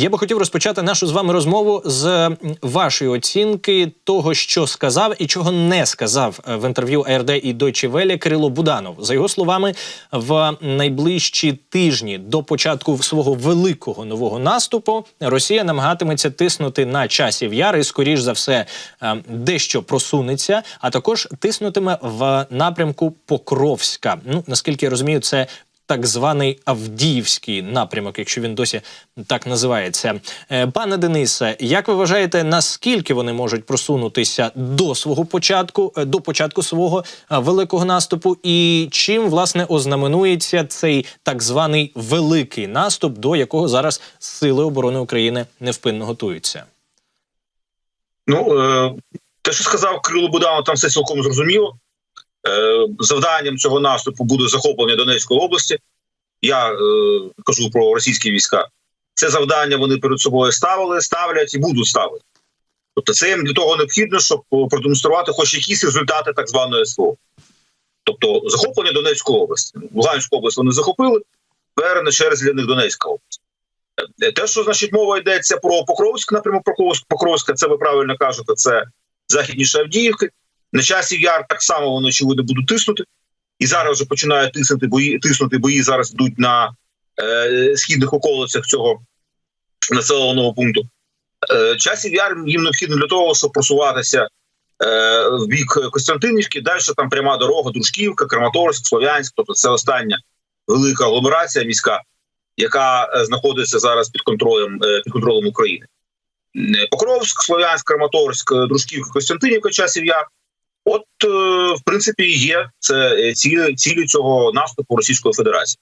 Я би хотів розпочати нашу з вами розмову з вашої оцінки того, що сказав і чого не сказав е, в інтерв'ю АРД і Deutsche Welle Кирило Буданов. За його словами, в найближчі тижні до початку свого великого нового наступу Росія намагатиметься тиснути на часів яр і, скоріш за все, е, дещо просунеться, а також тиснутиме в напрямку Покровська. Ну наскільки я розумію, це так званий Авдіївський напрямок, якщо він досі так називається. Е, Пане Денисе, як ви вважаєте, наскільки вони можуть просунутися до свого початку, е, до початку свого е, великого наступу, і чим власне ознаменується цей так званий великий наступ, до якого зараз сили оборони України невпинно готуються? Ну е, те, що сказав Кирило Буданов, там все цілком зрозуміло. Е, Завданням цього наступу буде захоплення Донецької області. Я е, кажу про російські війська. Це завдання вони перед собою ставили, ставлять і будуть ставити. Тобто, це їм для того необхідно, щоб продемонструвати хоч якісь результати так званої СВО. Тобто, захоплення Донецької області. Луганську область вони захопили, тепер черзі для них Донецька область. Е, Те, що значить мова йдеться про Покровськ, напрямок Покровськ, Покровська, це ви правильно кажете, це західніше Авдіївки. На часі яр так само вони очевидно будуть тиснути. І зараз вже починають тиснути бої, тиснути бої. Зараз йдуть на е, східних околицях цього населеного пункту. Е, часів яр їм необхідно для того, щоб просуватися е, в бік Костянтинівки. Далі там пряма дорога, Дружківка, Краматорськ, Слов'янськ. Тобто це остання велика агломерація міська, яка е, знаходиться зараз під контролем е, під контролем України. Е, Покровськ, Слов'янськ, Краматорськ, е, Дружківка, Костянтинівка, часів яр. От, е, в принципі, є це е, цілі, цілі цього наступу Російської Федерації.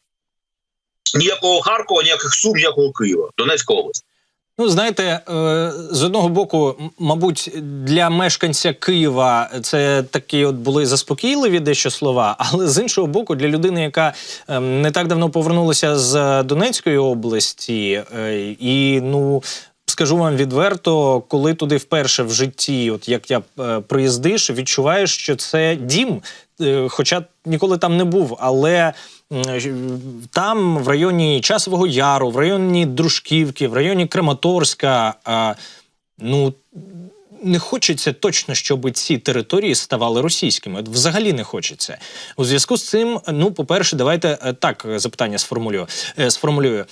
Ніякого Харкова, ніяких Сум, ніякого Києва, Донецька область. Ну, знаєте, е, з одного боку, мабуть, для мешканця Києва це такі от були заспокійливі дещо слова, але з іншого боку, для людини, яка ем, не так давно повернулася з Донецької області, і ну. Скажу вам відверто, коли туди вперше в житті, от як я е, приїздиш, відчуваєш, що це дім, е, хоча ніколи там не був, але м, там, в районі Часового Яру, в районі Дружківки, в районі Краматорська, ну. Не хочеться точно, щоб ці території ставали російськими. Взагалі не хочеться. У зв'язку з цим, ну, по-перше, давайте е, так е, запитання сформулюю. Е, сформулюю.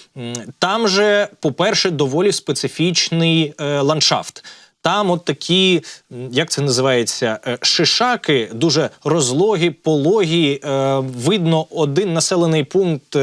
Там же, по-перше, доволі специфічний ландшафт. Там от такі, як це називається, шишаки, дуже розлогі, пологі. Видно один населений пункт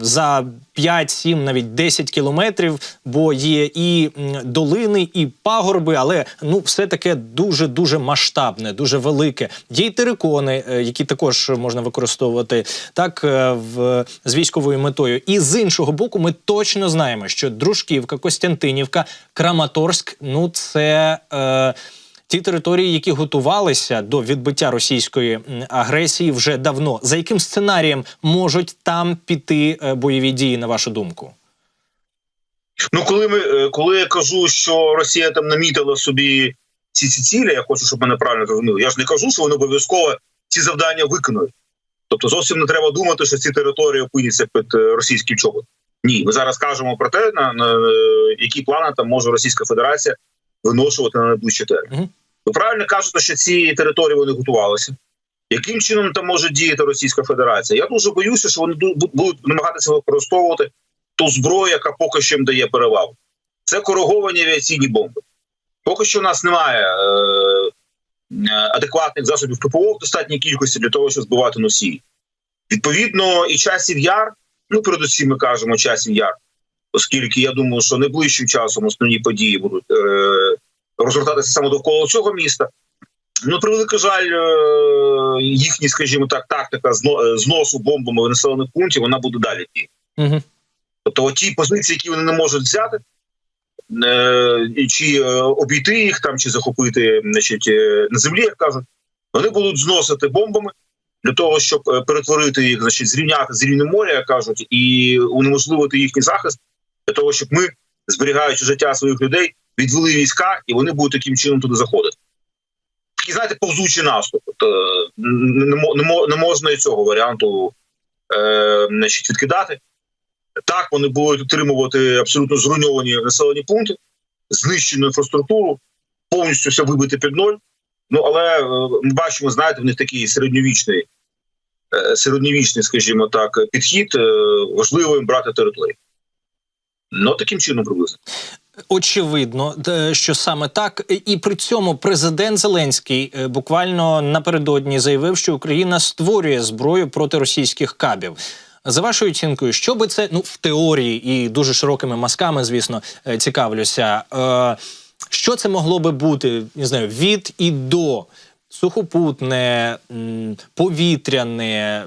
за 5, 7, навіть 10 кілометрів, бо є і долини, і пагорби, але ну все таке дуже дуже масштабне, дуже велике. Є й терикони, е, які також можна використовувати так е, в з військовою метою. І з іншого боку, ми точно знаємо, що Дружківка, Костянтинівка, Краматорськ ну це. Е, Ті території, які готувалися до відбиття російської агресії вже давно, за яким сценарієм можуть там піти е, бойові дії, на вашу думку? Ну, коли ми е, коли я кажу, що Росія там намітила собі ці ці цілі, я хочу, щоб мене правильно зрозуміли. Я ж не кажу, що вони обов'язково ці завдання виконують. Тобто, зовсім не треба думати, що ці території опиняться під е, російський чобот. Ні, ми зараз кажемо про те, на, на які плани там може Російська Федерація виношувати на найближчий термін. Мгм. Ви правильно кажете, що ці території вони готувалися. Яким чином там може діяти Російська Федерація? Я дуже боюся, що вони будуть намагатися використовувати ту зброю, яка поки що їм дає перевагу. Це кориговані авіаційні бомби. Поки що у нас немає е, е, адекватних засобів ППО в достатній кількості для того, щоб збивати носії. Відповідно, і часів яр, ну передусім ми кажемо часів яр, оскільки я думаю, що найближчим часом основні події будуть е, розгортатися саме довкола цього міста. Ну, при великий жаль, е, їхні, скажімо так, тактика зно- е, зносу бомбами в населених пунктів, вона буде далі діяти. Угу. Тобто, ті позиції, які вони не можуть взяти, е, чи е, обійти їх там, чи захопити значить, на землі, як кажуть, вони будуть зносити бомбами для того, щоб перетворити їх, значить, зрівняти з рівнем моря, як кажуть, і унеможливити їхній захист для того, щоб ми, зберігаючи життя своїх людей, відвели війська, і вони будуть таким чином туди заходити. Такий, знаєте, повзучий наступ. Тобто, не, мо- не, мо- не можна і цього варіанту е, значить, відкидати. Так, вони будуть отримувати абсолютно зруйновані населені пункти, знищену інфраструктуру, повністю все вибити під ноль. Ну але е, ми бачимо, знаєте, в них такий середньовічний, е, середньовічний, скажімо так, підхід. е, Важливо їм брати територію. Ну таким чином приблизно. Очевидно, що саме так, і при цьому президент Зеленський е, буквально напередодні заявив, що Україна створює зброю проти російських кабів. За вашою оцінкою, що би це ну в теорії і дуже широкими мазками, звісно, е, цікавлюся. Е, що це могло би бути? Не знаю, від і до сухопутне, повітряне,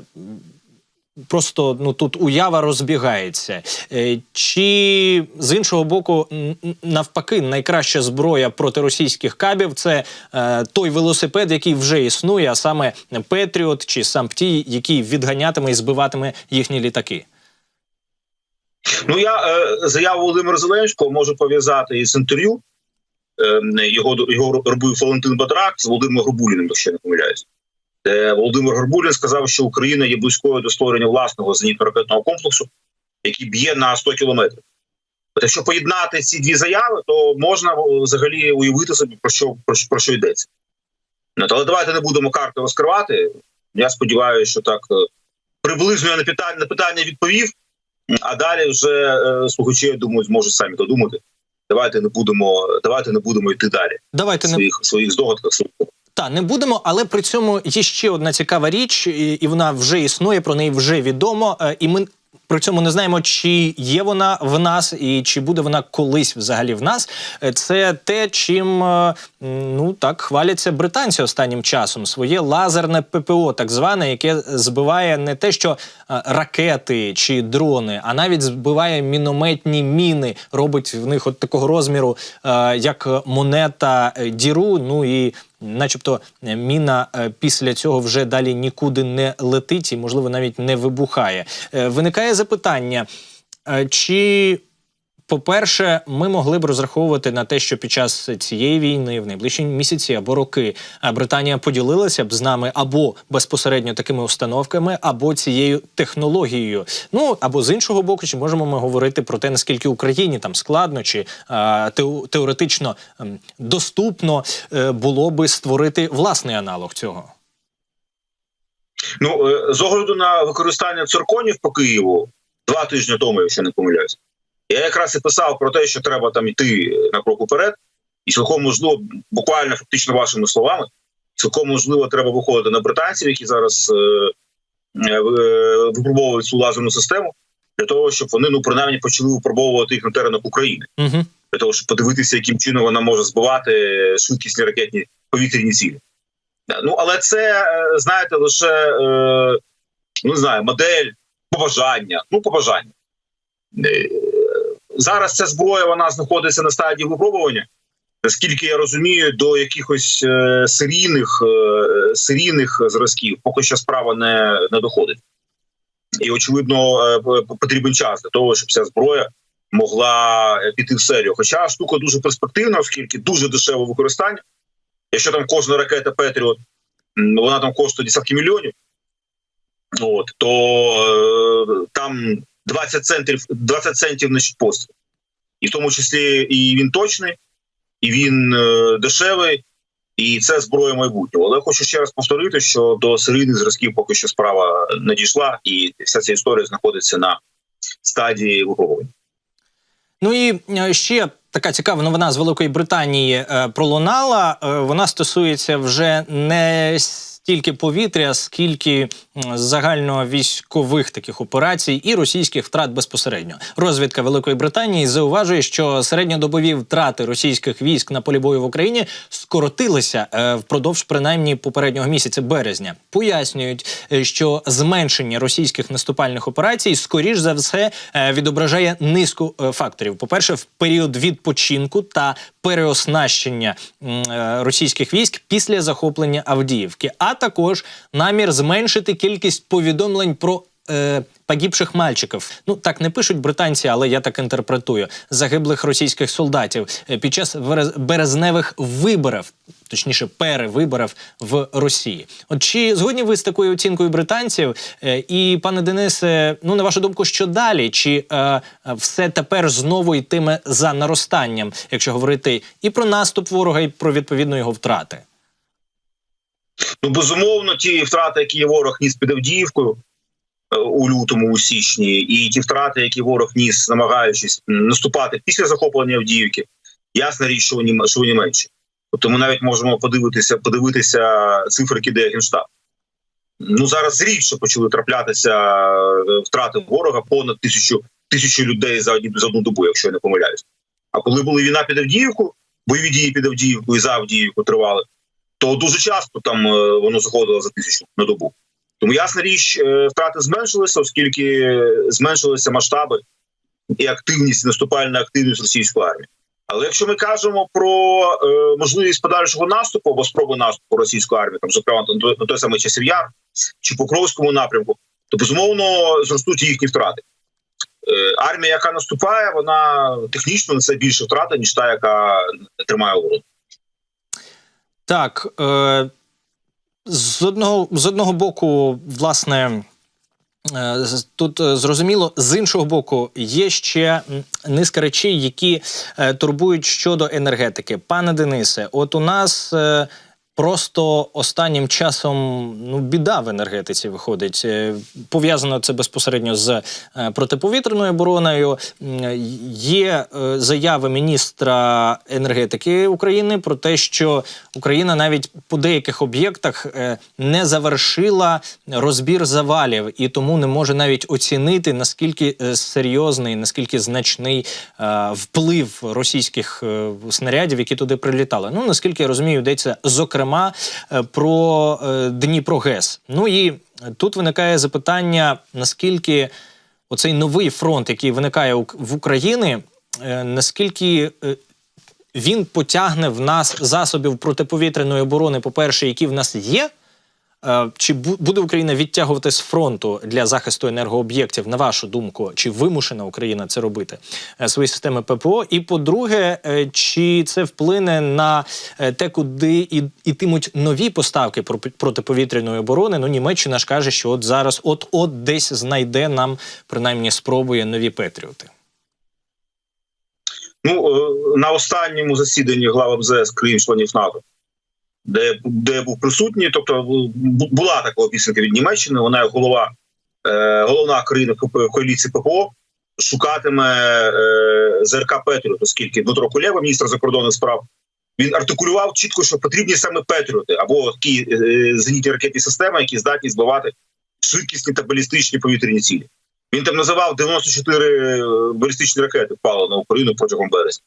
просто ну тут уява розбігається. Е, Чи з іншого боку, навпаки, найкраща зброя проти російських кабів це е, той велосипед, який вже існує, а саме Петріот чи Сампті, який відганятиме і збиватиме їхні літаки. Ну я е, заяву Володимира Зеленського можу пов'язати із інтерв'ю. Е, його його робив Валентин Бадрак з Володимиром Горбуліним, якщо не помиляюсь. Де Володимир Горбулін сказав, що Україна є близькою до створення власного зенітно-ракетного комплексу, який б'є на 100 кілометрів. От Якщо поєднати ці дві заяви, то можна взагалі уявити собі про що про, про що йдеться. Ну, але давайте не будемо карти розкривати. Я сподіваюся, що так е, приблизно я на питання на питання відповів. А далі вже е, слухачі, я думаю, зможуть самі додумати. Давайте не будемо, давайте не будемо йти далі. Давайте в не своїх своїх здогадках. Та не будемо, але при цьому є ще одна цікава річ, і, і вона вже існує, про неї вже відомо. е, І ми при цьому не знаємо, чи є вона в нас, і чи буде вона колись взагалі в нас. Е, Це те, чим е, ну так хваляться британці останнім часом. Своє лазерне ППО, так зване, яке збиває не те, що ракети чи дрони, а навіть збиває мінометні міни, робить в них от такого розміру, як монета діру. Ну і начебто е, міна е, після цього вже далі нікуди не летить і, можливо, навіть не вибухає. Е, Виникає запитання, чи. По-перше, ми могли б розраховувати на те, що під час цієї війни, в найближчі місяці або роки, е, Британія поділилася б з нами або безпосередньо такими установками, або цією технологією. Ну або з іншого боку, чи можемо ми говорити про те, наскільки Україні там складно чи е, тео- теоретично ем, доступно е, було би створити власний аналог цього. Ну е, з огляду на використання цирконів по Києву два тижні тому, якщо не помиляюсь, я якраз і писав про те, що треба там йти на крок уперед, і цілком можливо, буквально фактично вашими словами, цілком можливо, треба виходити на британців, які зараз е, е, випробовують цю лазерну систему, для того, щоб вони ну принаймні почали випробовувати їх на теренах України. Угу. для того, щоб подивитися, яким чином вона може збивати швидкісні ракетні повітряні цілі. Е, Ну але це е, знаєте лише е, ну не знаю, модель побажання. Ну, побажання. Зараз ця зброя вона знаходиться на стадії випробування. Наскільки я розумію, до якихось е, серійних е, серійних зразків поки що справа не, не доходить. І очевидно, е, потрібен час для того, щоб ця зброя могла е, піти в серію. Хоча штука дуже перспективна, оскільки дуже дешеве використання. Якщо там кожна ракета Петріот, вона там коштує десятки мільйонів, от, то е, там 20 центів, 20 центів значить, постріл. І в тому числі і він точний, і він е, дешевий, і це зброя майбутнього. Але хочу ще раз повторити, що до серійних зразків поки що справа не дійшла, і вся ця історія знаходиться на стадії випробування. Ну і е, ще така цікава новина з Великої Британії е, пролунала. Е, вона стосується вже не стільки повітря, скільки загальновійськових таких операцій і російських втрат безпосередньо. Розвідка Великої Британії зауважує, що середньодобові втрати російських військ на полі бою в Україні скоротилися е, впродовж принаймні попереднього місяця березня. Пояснюють, е, що зменшення російських наступальних операцій скоріш за все е, відображає низку факторів. По перше, в період відпочинку та переоснащення російських військ після захоплення Авдіївки, а також намір зменшити кількість повідомлень про. Е, погибших мальчиків. Ну так не пишуть британці, але я так інтерпретую загиблих російських солдатів е, під час березневих виборів. точніше перевиборів в Росії. От чи згодні ви з такою оцінкою британців? Е, І пане Денисе, ну на вашу думку, що далі? Чи е, е, все тепер знову йтиме за наростанням, якщо говорити і про наступ ворога, і про відповідно його втрати? Ну, безумовно, ті втрати, які ворог ніс під Авдіївкою е, у лютому, у січні, і ті втрати, які ворог ніс, намагаючись наступати після захоплення Авдіївки, ясна річ, що вони, що вони менші. Тобто ми навіть можемо подивитися, подивитися цифри, які Генштаб. Ну зараз рідше почали траплятися е, втрати ворога понад тисячу тисячу людей за одні за одну добу, якщо я не помиляюсь. А коли була війна під Авдіївку, бойові дії під Авдіївку і за Авдіївку тривали, то дуже часто там е, воно заходило за тисячу на добу. Тому ясна річ, е, втрати зменшилися, оскільки зменшилися масштаби і активність, наступальна активність російської армії. Але якщо ми кажемо про е, можливість подальшого наступу або спроби наступу російської армії, там зокрема на той самий часів яр чи Покровському напрямку, то безумовно зростуть їхні втрати. Е, армія, яка наступає, вона технічно несе більше втрати, ніж та, яка тримає оборону. Так, е, з одного з одного боку, власне. е, Тут е, зрозуміло, з іншого боку, є ще низка речей, які е, турбують щодо енергетики. Пане Денисе, от у нас е, просто останнім часом ну біда в енергетиці виходить. Е, Пов'язано це безпосередньо з е, протиповітряною обороною. Є е, заяви міністра енергетики України про те, що Україна навіть по деяких об'єктах не завершила розбір завалів і тому не може навіть оцінити наскільки серйозний, наскільки значний вплив російських снарядів, які туди прилітали. Ну наскільки я розумію, йдеться зокрема е, про Дніпро Дніпрогес. Ну і тут виникає запитання: наскільки оцей новий фронт, який виникає в Україні, е, наскільки е, він потягне в нас засобів протиповітряної оборони, по-перше, які в нас є. Е, Чи бу- буде Україна відтягувати з фронту для захисту енергооб'єктів, на вашу думку, чи вимушена Україна це робити е, свої системи ППО? І по-друге, е, чи це вплине на те, куди ітимуть нові поставки про- протиповітряної оборони? Ну, Німеччина ж каже, що от зараз от-от десь знайде нам принаймні спробує нові Петріоти. Ну на останньому засіданні глав МЗС країн членів НАТО, де, де був присутній, тобто була така обіцянка від Німеччини. Вона голова е, головна країна коаліції ППО шукатиме е, ЗРК Петріот, оскільки Дмитро Кулєва, міністр закордонних справ, він артикулював чітко, що потрібні саме Петріоти або такі е, зенітні ракетні системи, які здатні збивати швидкісні та балістичні повітряні цілі. Він там називав 94 балістичні ракети впало на Україну протягом березня.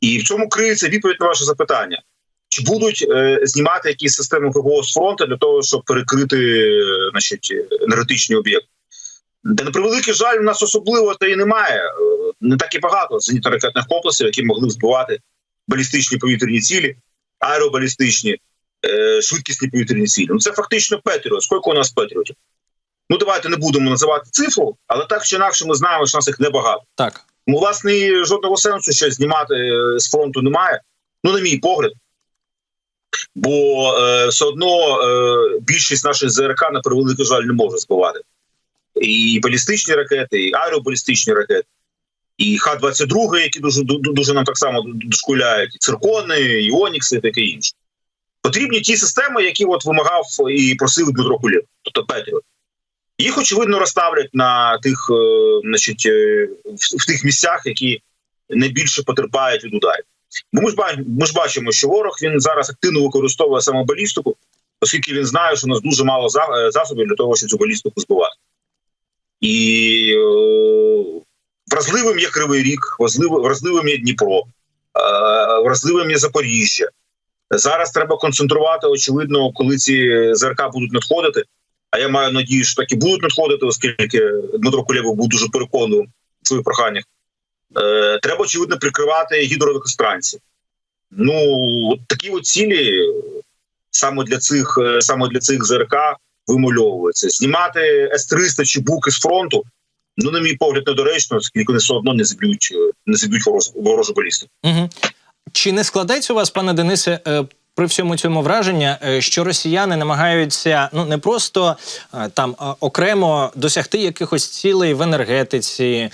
І в цьому криється відповідь на ваше запитання: чи будуть е, знімати якісь системи ППО з фронту для того, щоб перекрити е, значить, енергетичні об'єкти? Де на превеликий жаль, у нас особливо та і немає. Е, Не так і багато зенітно-ракетних комплексів, які могли збивати балістичні повітряні цілі, аеробалістичні, е, швидкісні повітряні цілі. Ну це фактично Петріот. Скільки у нас Петріотів? Ну давайте не будемо називати цифру, але так чи інакше ми знаємо, що нас їх небагато. Так. Ну, власне, жодного сенсу ще знімати е, з фронту немає. Ну, на мій погляд. Бо е, все одно е, більшість наших ЗРК, на превеликий жаль, не може збивати. І балістичні ракети, і аеробалістичні ракети, і Х-22, які дуже дуже нам так само дошкуляють, і циркони, і Онікси, і таке інше. Потрібні ті системи, які от вимагав і просив Дмитро Кулєв, тобто Петріот. Їх очевидно розставлять на тих, е, значить, е, в, в тих місцях, які найбільше потерпають від ударів. Бо ми ж бачимо, що ворог він зараз активно використовує саме балістику, оскільки він знає, що у нас дуже мало е, засобів для того, щоб цю балістику збивати. І е, вразливим є Кривий Ріг, вразливим, є Дніпро, е, вразливим є Запоріжжя. Зараз треба концентрувати, очевидно, коли ці ЗРК будуть надходити. А я маю надію, що так і будуть надходити, оскільки Дмитро Кулєвов був дуже переконливим в своїх проханнях. Е, треба, очевидно, прикривати гідроелектростанції. Ну, от такі от цілі саме для цих, е, саме для цих ЗРК вимальовуються. Знімати С-300 чи буки з фронту, ну, на мій погляд, недоречно, оскільки вони все одно не зіб'ють, е, не зіб'ють ворожу, балістику. Угу. Чи не складеться у вас, пане Денисе, при всьому цьому враження, е, що росіяни намагаються ну не просто е, там е, окремо досягти якихось цілей в енергетиці,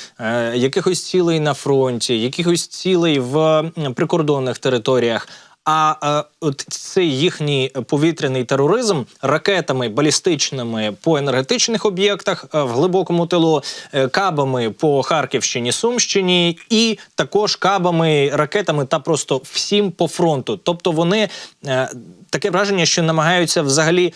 якихось цілей на фронті, якихось цілей в прикордонних територіях. А е, от цей їхній повітряний тероризм ракетами балістичними по енергетичних об'єктах е, в глибокому тилу, е, кабами по Харківщині, Сумщині, і також кабами, ракетами та просто всім по фронту. Тобто вони таке враження, що намагаються взагалі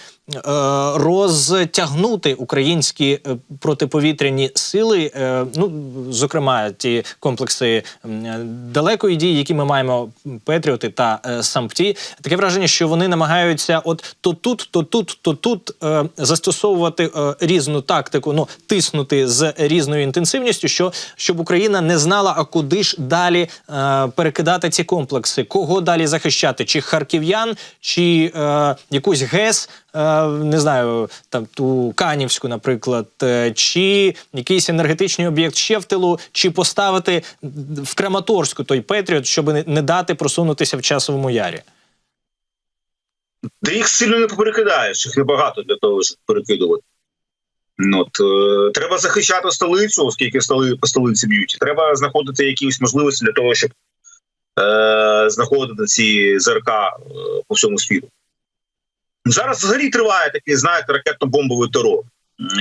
розтягнути українські е, протиповітряні сили. Е, ну, зокрема, ті комплекси е, далекої дії, які ми маємо Петріоти та е, Сампті. Таке враження, що вони намагаються, от то тут, то тут, то тут е, застосовувати е, різну тактику, ну тиснути з різною інтенсивністю, що щоб Україна не знала, а куди ж далі е, перекидати ці комплекси, кого далі захищати, чи харків'ян, чи е, якусь ГЕС, е, не знаю, там ту Канівську, наприклад, е, чи якийсь енергетичний об'єкт ще в тилу, чи поставити в Краматорську той Петріот, щоб не, дати просунутися в часовому ярі. Де їх сильно не перекидаєш, їх небагато для того, щоб перекидувати. Ну, От, е, треба захищати столицю, оскільки столи по столиці б'ють. Треба знаходити якісь можливості для того, щоб е, знаходити ці ЗРК е, по всьому світу. Зараз взагалі триває такий, знаєте, ракетно-бомбовий терор.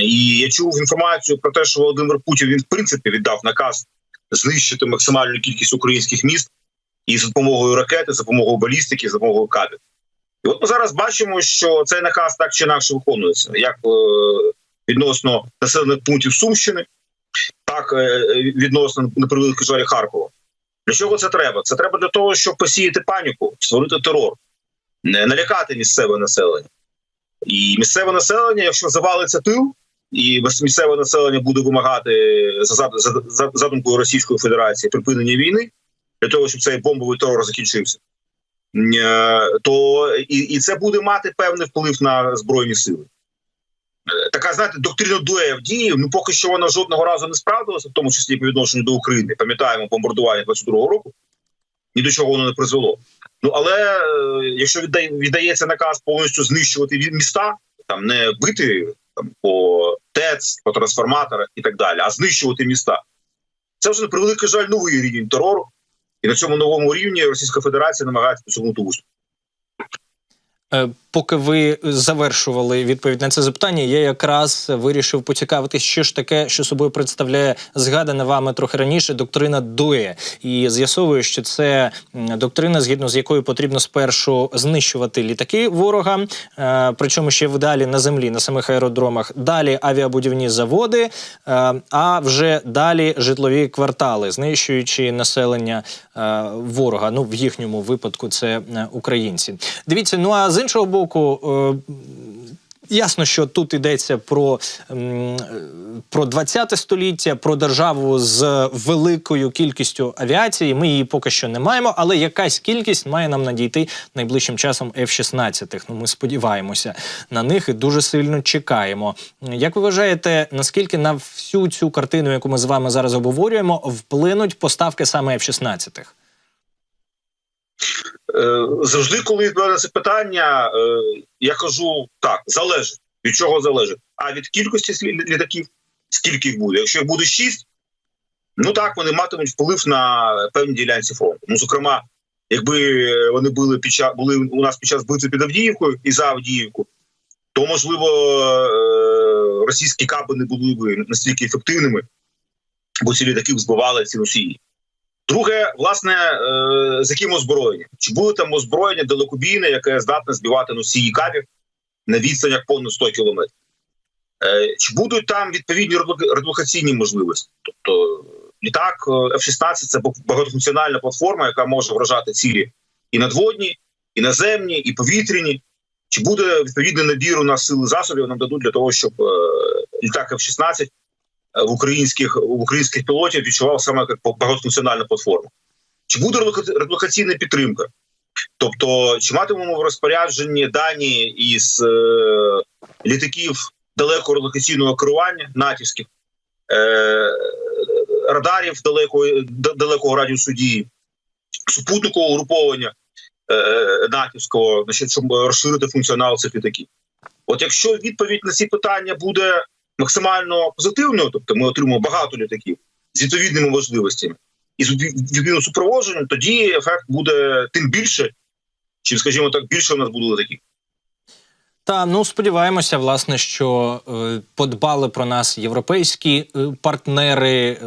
І я чув інформацію про те, що Володимир Путін він в принципі віддав наказ знищити максимальну кількість українських міст і за допомогою ракети, за допомогою балістики, за допомогою кабів. І от ми зараз бачимо, що цей наказ так чи інакше виконується, як е, відносно населених пунктів Сумщини, так е, відносно на жаль Харкова. Для чого це треба? Це треба для того, щоб посіяти паніку, створити терор, налякати місцеве населення. І місцеве населення, якщо завалиться тил, і місцеве населення буде вимагати за, за, за, задумкою Російської Федерації припинення війни для того, щоб цей бомбовий терор закінчився. Е, то і, і це буде мати певний вплив на збройні сили. Е, Така, знаєте, доктрина дує в дії. Ну поки що вона жодного разу не справдилася, в тому числі по відношенню до України. Пам'ятаємо бомбардування 22-го року. Ні до чого воно не призвело. Ну але е, якщо віддається наказ повністю знищувати міста, там не бити там по ТЕЦ, по трансформаторах і так далі, а знищувати міста, це вже на превеликий жаль новий рівень терору. І на цьому новому рівні Російська Федерація намагається посягнути успіх. Поки ви завершували відповідь на це запитання, я якраз вирішив поцікавитись, що ж таке, що собою представляє згадана вами трохи раніше доктрина Дуе. І з'ясовую, що це доктрина, згідно з якою потрібно спершу знищувати літаки ворога, е, причому ще вдалі на землі, на самих аеродромах, далі авіабудівні заводи, е, а вже далі житлові квартали, знищуючи населення е, ворога. Ну в їхньому випадку це українці. Дивіться, ну а з іншого боку. Е, Ясно, що тут йдеться про, про 20 століття, про державу з великою кількістю авіації. Ми її поки що не маємо, але якась кількість має нам надійти найближчим часом F-16. Ну, ми сподіваємося на них і дуже сильно чекаємо. Як ви вважаєте, наскільки на всю цю картину, яку ми з вами зараз обговорюємо, вплинуть поставки саме F-16? Е, завжди, коли відбувається питання, е, я кажу так: залежить. Від чого залежить? А від кількості літаків, скільки їх буде. Якщо їх буде шість, ну так вони матимуть вплив на певні ділянці фронту. Ну, зокрема, якби вони були під час були у нас під час битви під Авдіївкою і за Авдіївку, то можливо е, російські каби не були б настільки ефективними, бо ці літаки збивали ці носії. Друге, власне, е, з яким озброєнням? Чи буде там озброєння далекобійне, яке здатне збивати носії кабів на відстанях понад 100 кілометрів? Е, Чи будуть там відповідні редлока- редлокаційні можливості? Тобто літак е, F-16 – це багатофункціональна платформа, яка може вражати цілі і надводні, і наземні, і повітряні. Чи буде відповідний набір у нас сили засобів нам дадуть для того, щоб літак F-16 в українських українських пілотів відчував саме як багатофункціональна платформа. Чи буде релока- релокаційна підтримка? Тобто, чи матимемо в розпорядженні дані із е, літаків далекого релокаційного керування натівських, е, радарів далекої, далекого радіусу дії, супутникового угруповання, е, натівського, значить, щоб розширити функціонал цих літаків. От якщо відповідь на ці питання буде максимально позитивною, тобто ми отримаємо багато літаків з відповідними можливостями і з відповідним супроводженням, тоді ефект буде тим більше, чим, скажімо так, більше у нас буде літаків. Та ну сподіваємося, власне, що е, подбали про нас європейські е, партнери е,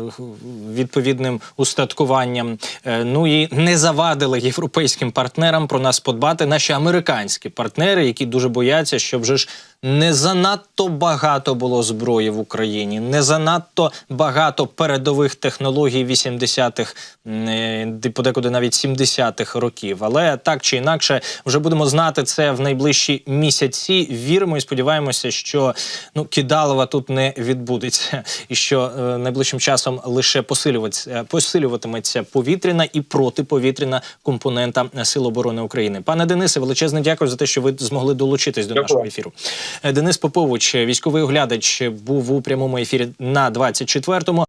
відповідним устаткуванням. Е, ну і не завадили європейським партнерам про нас подбати наші американські партнери, які дуже бояться, що вже ж не занадто багато було зброї в Україні, не занадто багато передових технологій 80-х, е, подекуди навіть 70-х років. Але так чи інакше, вже будемо знати це в найближчі місяці. Віримо і сподіваємося, що ну кидалова тут не відбудеться, і що е, найближчим часом лише посилюватися, посилюватиметься повітряна і протиповітряна компонента Сил оборони України. Пане Денисе, величезне дякую за те, що ви змогли долучитись до Дякую. нашого ефіру. Е, Денис Попович, військовий оглядач, був у прямому ефірі на 24-му.